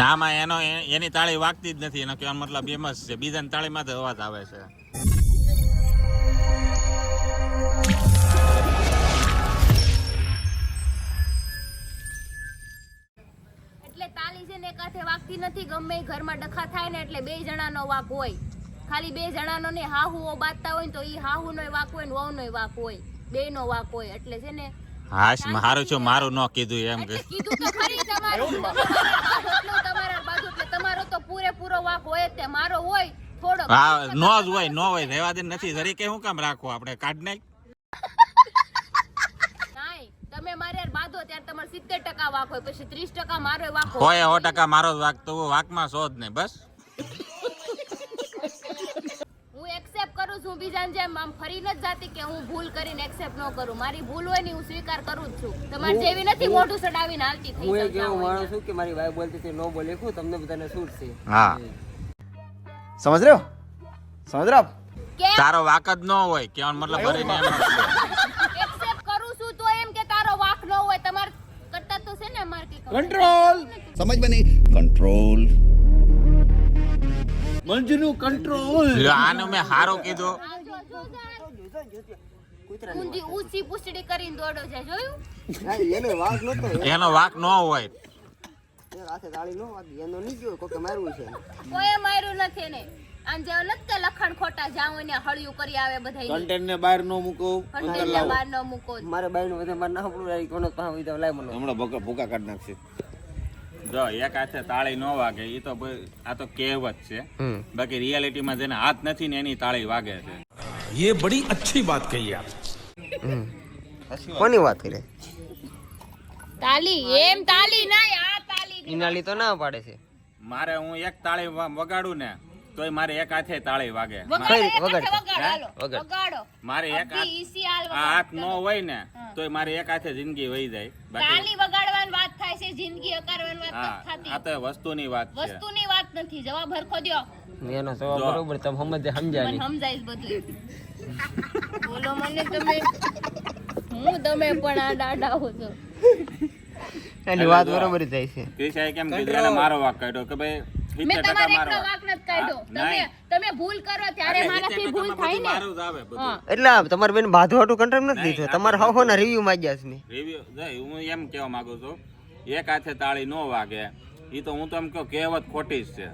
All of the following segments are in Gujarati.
ના માં એનો એની તાળી વાગતી જ નથી. એનો કહેવાનો મતલબ એમ જ છે. બીજાની તાળીમાં તો અવાજ આવે છે. એટલે તાલી છે ને એકાથે વાગતી નથી ગમે ઘરમાં ડખા થાય ને એટલે બે જણાનો વાક હોય. ખાલી બે જણાનો ને હાહુઓ બાજતા હોય ને તો હાહુ નો વાક હોય ને વહુનોય વાક હોય. બેયનો વાક હોય. એટલે છે ને હાશ મારું છો મારું ન કીધું એમ કે. કીધું તો ખરી તમારું. તમારા બાજુ એટલું તો પૂરેપૂરો વાક હોય તે. મારો હોય થોડો. હા નો જ હોય નો હોય રહેવા દે નથી. તરીકે શું કામ રાખવું આપણે? કાઢ નાખ. તમે મારે બાંધો ત્યારે તમારે સિત્તેર ટકા વાક હોય પછી ત્રીસ ટકા મારો વાક હોય. સો ટકા મારો વાક તો વાકમાં છો જ નહીં બસ હું એક્સેપ્ટ કરું છું બીજાને જેમ આમ ફરી નથી જાતી કે હું ભૂલ કરીને એક્સેપ્ટ ન કરું. મારી ભૂલ હોય ને હું સ્વીકાર કરું જ છું. તમારે જેવી નથી મોઢું સડાવીને હાલતી થઈ હું એક એવો માણસ છું કે મારી વાઈફ બોલતી હતી ન બોલે હું તમને બધાને સૂટ છે? હા. સમજ રહ્યો? સમજ રહ્યો તારો વાક જ ન હોય કે મતલબ ભરે ને એક્સેપ્ટ કરું છું તો એમ કે તારો વાક ન હોય તમાર કરતા તો છે ને માર્કેટ કંટ્રોલ સમજ બની કંટ્રોલ મંજુનું કંટ્રોલ આનો મેં હારો કીધો. ઊંધી ઊંચી પૂછડી કરીને દોડો છે જોયું? એનો વાક નતો. એનો વાક ન હોય. એ રાતે નો નથી ને આમ જેવો નથી ખોટા જાઓ ને હળિયું કરી આવે બધા બહાર નો મૂકો. કન્ટેન્ટ ને બહાર મૂકો. મારે બાઈ નું મારે ના પડું કોનો પાવી તો લાઈ મને. હમણાં ભૂકા કાઢ નાખશે. જો એક હાથે તાળી નો વાગે એ તો આ તો કહેવત છે. બાકી રિયાલિટીમાં જેને હાથ નથી ને એની તાળી વાગે છે. યે બડી અચ્છી વાત કહી આપ. કોની વાત કરે? તાલી એમ તાલી ના આ તાલી ઇનાલી તો ના પાડે છે. મારે હું એક તાળી વગાડું ને તોય મારે એક હાથે તાળી વાગે. વગાડો મારે એક હાથ હાથ ન હોય ને તોય મારે એક હાથે જિંદગી વહી જાય. બાકી થાય છે જિંદગી અકારવાની વાત નથી આ તો વસ્તુની વાત છે. વસ્તુની વાત નથી જવાબ હરખો દ્યો. એનો જવાબ બરોબર તમે સમજ સમજાય મને નહીં બધું. બોલો મને તમે. હું તમે પણ આ દાડા હો છો. એની વાત બરોબર જાય છે. ક્રિશાએ કેમ કીધું એને મારો વાક કાઢ્યો કે ભાઈ મેં તમારે એકનો વાક. વાક નથી કાઢ્યો. તમે તમે ભૂલ કરો ત્યારે એટલે મારાથી ભૂલ થાય ને. મારું જ આવે બધું. એટલે તમારે બેન બાધો હાટું કંટ્રોલ નથી દીધો. તમારે હો ના રિવ્યુ માંગ્યા છે રિવ્યુ હું એમ કહેવા માંગુ છું એક હાથે તાળી ન વાગે. એ તો હું તો એમ કહું કહેવત ખોટી જ છે.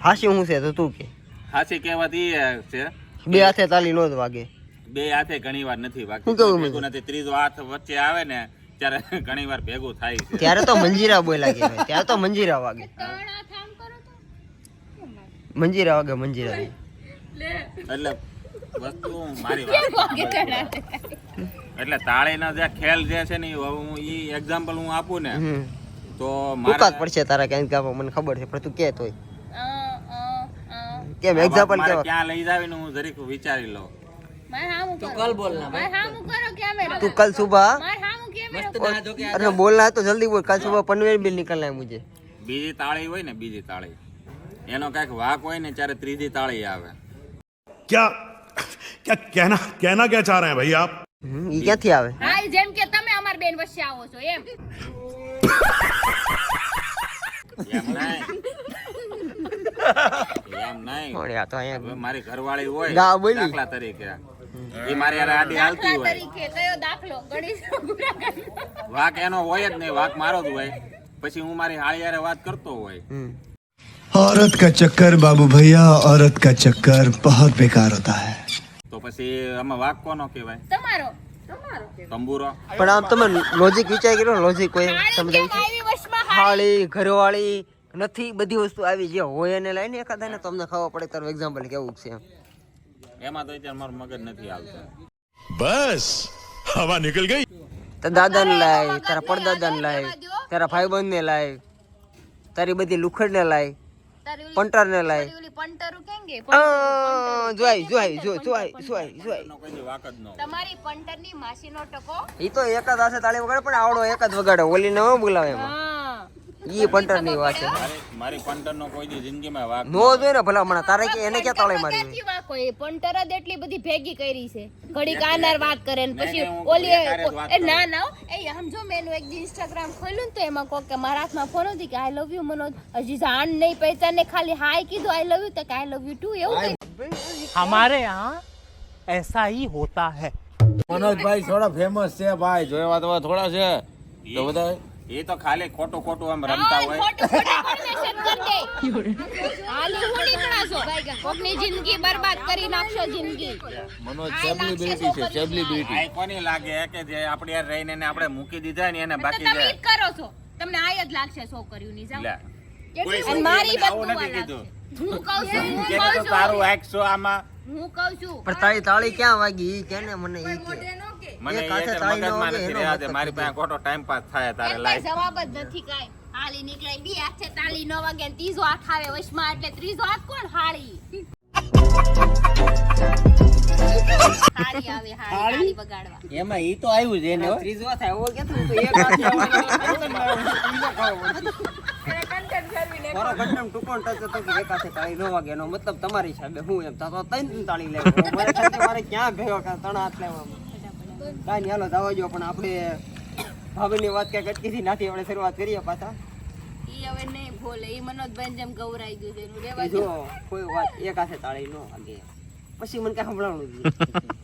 હાસી હું છે તો તું કે? હાસી કહેવત એ છે. બે હાથે તાલી નો જ વાગે. બે હાથે ઘણી વાર નથી વાગતું. નથી. ત્રીજો હાથ વચ્ચે આવે ને ત્યારે ઘણી વાર ભેગું થાય છે. ત્યારે તો મંજીરા બોલા કે ત્યારે તો મંજીરા વાગે. ત્રણ હાથ આમ કરો તો? મંજીરા વાગે મંજીરા એટલે વસ્તુ મારી વાત એટલે તાળીનો જે ખેલ જે છે ને ઈ હવે હું ઈ એક્ઝામ્પલ હું આપું ને હમ તો ટૂંકા જ મારે પડશે તારા ક્યાંક ગાવા મને ખબર છે પણ તું કે તોય અ, અ, અ. કેમ આ વાત એક્ઝામ્પલ મારે કેવા ક્યાં લઈ જાવી ને હું જરીક વિચારી લઉં મારે હામું કરો કલ બોલના મારે હામું કરો કેમેરા તું કલ સુબહ મારે હામું કેમેરા अरे बोलना है तो जल्दी बोल कल सुबह पनवेल बिल निकलना है मुझे બીજી તાળી હોય ને બીજી તાળી એનો કઈક વાક હોય ને ત્યારે ત્રીજી તાળી આવે क्या क्या कहना कहना क्या चाह रहे हैं भाई आप હમ, ઈ ક્યાંથી આવે હા ઈ જેમ કે તમે અમાર બેન વચ્ચે આવો છો એમ એમ નહીં એમ નહીં કોણ આ તો અહીંયા હવે મારી ઘરવાળી હોય ગા બોલી. દાખલા તરીકે એ મારી યાર આડી હાલતી દાખલા હોય તરીકે કયો દાખલો ગણેશ વાક એનો હોય જ નહીં વાક મારો જ હોય પછી હું મારી હાળી હારે વાત કરતો હોય હમ. औरत का चक्कर बाबू भैया औरत का चक्कर बहुत बेकार होता है પછી આમાં વાક કોનો કહેવાય. તમારો? તંબુરો. પણ આમ તમે લોજિક વિચાર કર્યો લોજિક કોઈ સમજાય હાળી ઘરવાળી નથી બધી વસ્તુ આવી. જે હોય એને લઈને એકાદાને તમને ખાવા પડે. તારું એક્ઝામ્પલ કેવું છે? એમાં તો અત્યારે મારું મગજ નથી આવતો બસ હવા નીકળ ગઈ. તારા દાદાને લાય તારા પડદાદાને લાય તારા ભાઈ ભાઈબંધને લાય તારી બધી લુખડને લાય પંટરને લાય. પંટરું કેમ કે જોઈ જોઈ જો જોઈ જોઈ જોઈ તમારી પંટરની માસીનો ટકો? ઈ તો એક જ હાથે તાળી વગાડે પણ આવડો એક જ વગાડે ઓલી ને બોલાવે એમાં. હા ઈ પંટરની વાત છે મારી મારી પંટરનો કોઈ દી જિંદગીમાં વાક નો જોઈ ને ભલા હમણાં તારે કે એને ક્યાં તાળે મારી ક્યાંથી વાંક હોય? એ પંટર જ એટલી બધી ભેગી કરી છે ઘડીક આનાર વાત કરે ને પછી નહીં, હું ઓલી બેકાર જ વાત એ ના ના હો. એ સમજો મેં એનું એક દી ઇન્સ્ટાગ્રામ ખોલ્યું ને તો એમાં કોક કે મારા હાથમાં ફોન હતી કે આઈ લવ યુ મનોજ હજી જાણ નહીં પહેચાને ખાલી હાય કીધું આઈ લવ યુ તો કે આઈ લવ યુ ટુ એવું કઈ हमारे यहाँ ऐसा ही होता है મનોજભાઈ થોડા ફેમસ છે ભાઈ જોયા તો થોડા છે તો બધા એ તો ખાલી ખોટું ખોટું આમ રમતા હોય. ખોટું ખોટું information કરી દે. હાલી હું નીકળાશો. કોકની જિંદગી બરબાદ કરી નાખશો જિંદગી. મનોજ સેલિબ્રિટી છે સેલિબ્રિટી આ કોની લાગે કે જે આપણે યાર રહીને એને આપણે મૂકી દીધા ને એને બાકી તમે ઈ કરો છો. તમને આય જ લાગશે મારી નથી કીધું. હું કહું છું હું કહું છું. તારું હાંકશો આમાં? હું કહું છું. પણ તારી તાળી ક્યાં વાગી? ઈ કે ને મને ઈ કે? મને મગજમાં વાગે નથી રહ્યા મારી પાસે ખોટો ટાઈમ પાસ થાય તારે લાઈફ જવાબ જ નથી કાઈ. હાલી નીકળે બે હાથે તાલી ન વાગે ત્રીજો હાથ આવે. વશમાં એટલે ત્રીજો હાથ કોણ હાળી? હાળી આવે હાળી હાળી? બગાડવા. એમાં ઈ તો આવ્યું છે એને ત્રીજો હાથ આવ્યો કે તું? તો એક હાથ મારો કંટમ ટૂંકો ટચ હતો કે એક તાળી ન વાગે એનો મતલબ તમારી સાહેબ હું એમ તો ત્રણ તાળી લેવો. મારે ક્યાં ગયો કે ત્રણ હાથ લેવા? કાંઈ નહીં હાલો જવા જો પણ આપણે ભાભીની વાત ક્યાંક અટકીથી નાથી આપણે શરૂઆત કરીએ પાછા. ઈ હવે નહીં ભોલે ઈ મનોજભાઈ જેમ ગૌરાઈ ગયું છે એનું રેવા જો કોઈ વાત એક હાથે તાળી ન વાગે પછી મને કાંઈ સંભળાવવાનું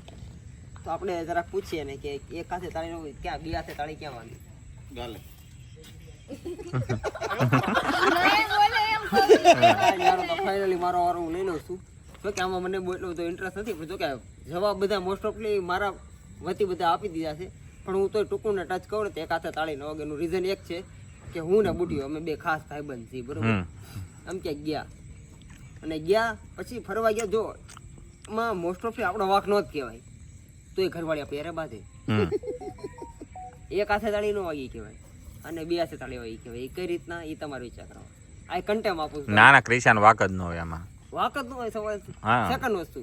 તો આપણે જરાક પૂછીએ ને કે એક હાથે તાળી ન વાગે ક્યાં બે હાથે તાળી ક્યાં વાગે? ગાલે. નહીં બોલે એમ કહું છું. કાંઈ યાર તો ફાઇનલી મારો વારો હું લઈ લઉં છું જો કે આમાં મને એટલો બધો ઇન્ટરેસ્ટ નથી પણ જો કે જવાબ બધા મોસ્ટ ઓફલી મારા વતી બધા આપી દીધા છે. પણ હું તો ટૂંકું ને ટચ કહું ને તો એક હાથે તાળી ન વાગેનું રીઝન એક છે કે હું ને બુટીઓ અમે બે ખાસ ભાઈબંધ છીએ બરોબર? આમ ક્યાંક ગયા. અને ગયા પછી ફરવા ગયા. જો માં મોસ્ટ ઓફ આપણો વાક નો જ કહેવાય. તો એ ઘરવાળી આપણે યારે બાંધે એક હાથે તાળી નો વાગી કહેવાય. અને બે હાથે તાળી વાગી કહેવાય. એ કઈ રીતના? એ તમારો વિચાર કરવા આ કન્ટેમ આપું ના ના ક્રિશાન વાક જ ન હોય એમાં વાક જ ન હોય સવાલ સેકન્ડ વસ્તુ.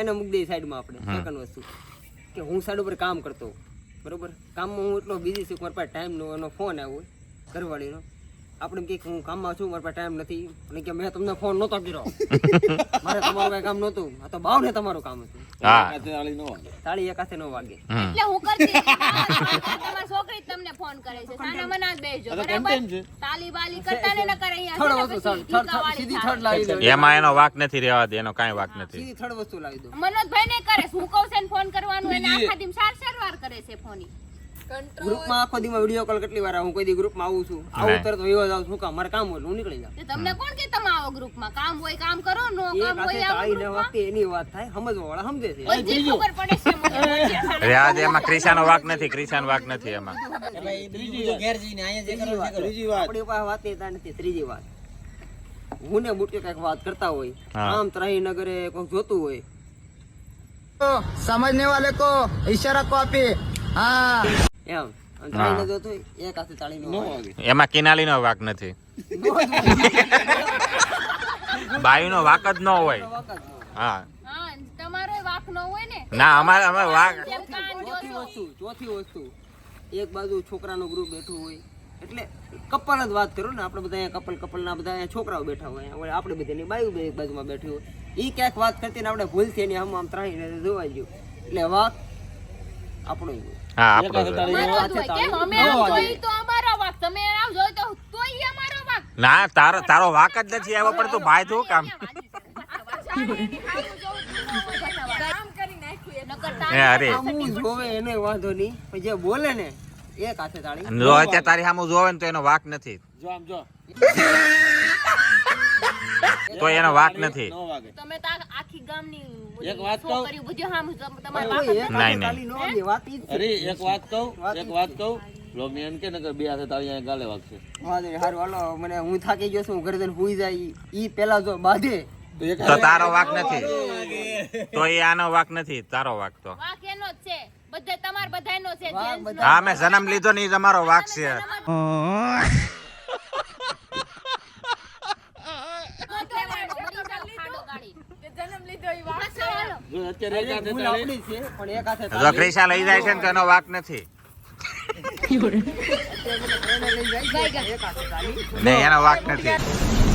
એને મૂકી દઈએ સાઈડમાં આપણે સેકન્ડ વસ્તુ. કે હું સાઈડ ઉપર કામ કરતો બરોબર? કામમાં હું એટલો બિઝી છું મારી પાસે ટાઈમ નો એનો ફોન આવ્યો ઘરવાળીનો. આપણે કે હું કામમાં છું મારા પાસે ટાઈમ નથી. અને કે મેં તમને ફોન નહોતો કર્યો. મારે તમારું કઈ કામ નહોતું. આ તો ભાવને તમારું કામ હતું. હા. તાળી એક હાથે ન વાગે. એટલે હું કરતી તમારી છોકરી તમને ફોન કરે છે. સાના મના જ બેસજો બરાબર? તાલી બાલી કરતા ને નકર અહીંયા થડ વસ્તુ ટીકાવાળી સીધી થડ લાવી દો. એમાં એનો વાક નથી રહેવા દે એનો કાઈ વાક નથી. સીધી થડ વસ્તુ લાવી દો. મનોજભાઈ ને કરે. હું કહું છે ફોન કરવાનું એને આખા દી સાર ચાર કરે છે ફોન. ગ્રુપમાં આખો દીમાં વિડિયો કોલ કેટલી વાર હું કોઈ દી ગ્રુપમાં આવું છું. આવું તરત વયો જાવ છું. કામ મારે કામ હોય હું નીકળી જાઉં. તમને કોણ કે તમે આવો ગ્રુપમાં કામ હોય કામ કરો નો કામ હોય આવો ગ્રુપમાં વખતે એની વાત થાય સમજવા વાળા સમજે છે. બધી ખબર પડે છે અરે આ એમાં ક્રિશાનો વાક નથી ક્રિશાન વાક નથી એમાં. ત્રીજી ઘેર જઈને અહીંયા જે કરો ત્રીજી વાત. આપણી પાસે વાત એ નથી ત્રીજી વાત. હું ને બુટકે કંઈક વાત કરતા હોય. આમ ત્રાહી નગરે કોઈ જોતું હોય. સમજને વાલે કો ઈશારા કો આપી. હા. એમ. અને ત્રાહી ન જોતું હોય એક હાથે તાળી નો વાગે. એમાં કિનાલીનો વાક નથી. બાયુનો વાક જ ન હોય. વાક જ ન હોય. હા. હા તમારો વાક નો હોય ને? ના અમારે અમે વાક ચોથી વસ્તુ ચોથી વસ્તુ. એક બાજુ છોકરાનું ગ્રુપ બેઠું હોય. એટલે કપલ જ વાત કરું ને આપણે બધા અહીંયા કપલ કપલ ના બધા અહીંયા છોકરાઓ બેઠા હોય. હવે આપણે બધાની બાયુ બે એક બાજુમાં બેઠી હોય. એ ક્યાંક વાત કરતી ને આપણે ભૂલથી એની આમ આમ ત્રણ જોવા ગયું. એટલે વાક આપણો હા આપણો જ હોય. મારો જ હોય. કેમ અમે આમ જોઈ તો અમારો વાક. તમે આમ જોઈ તો તોય અમારો વાક. ના તારો તારો વાક જ નથી આવ્યો પણ તું ભાઈ તું કામ. અરે. જોવે એને વાંધો નહીં પણ જે બોલે ને એક હાથે તાળી. જો અત્યારે તારી સામે જોવે ને તો એનો વાક નથી. જો આમ જો. તો એનો વાક નથી. તમે તા આખી ગામની એક વાત કહું? બધી હામ તમ- તમારા નહીં, તાળી ન વાગે, વાત ઈ જ છે. અરે એક વાત કહું એક વાત કહું. લોગની કે નકર બે હાથે તાળી અહીંયા ગાલે વાગશે. વાંધો હારું હાલો મને હું થાકી ગયો છું હું ઘરે જઈને હુઈ જાય ઈ- પેલા જો બાંધે. તો એક તારો વાક નથી. તો એ આનો વાક નથી તારો વાક તો. વાક એનો જ છે. બધે તમાર બધાયનો છે વાક જેન્ટ્સનો. બધા- હા મેં જન્મ લીધો ને એ તમારો વાક છે તો કહેવાનો, મરી જાવ ખાડો ગાળી. બસ હાલો. જો અત્યારે એક હાથે ભૂલ તાળી આપણી જ છે પણ એક હાથે જો તાળી- ક્રિશા લઈ જાય છે ને તેનો એનો વાક નથી અત્યારે મને ત્રણે લઈ જાય છે, એક હાથે તાળી. ને એનો વાક નથી.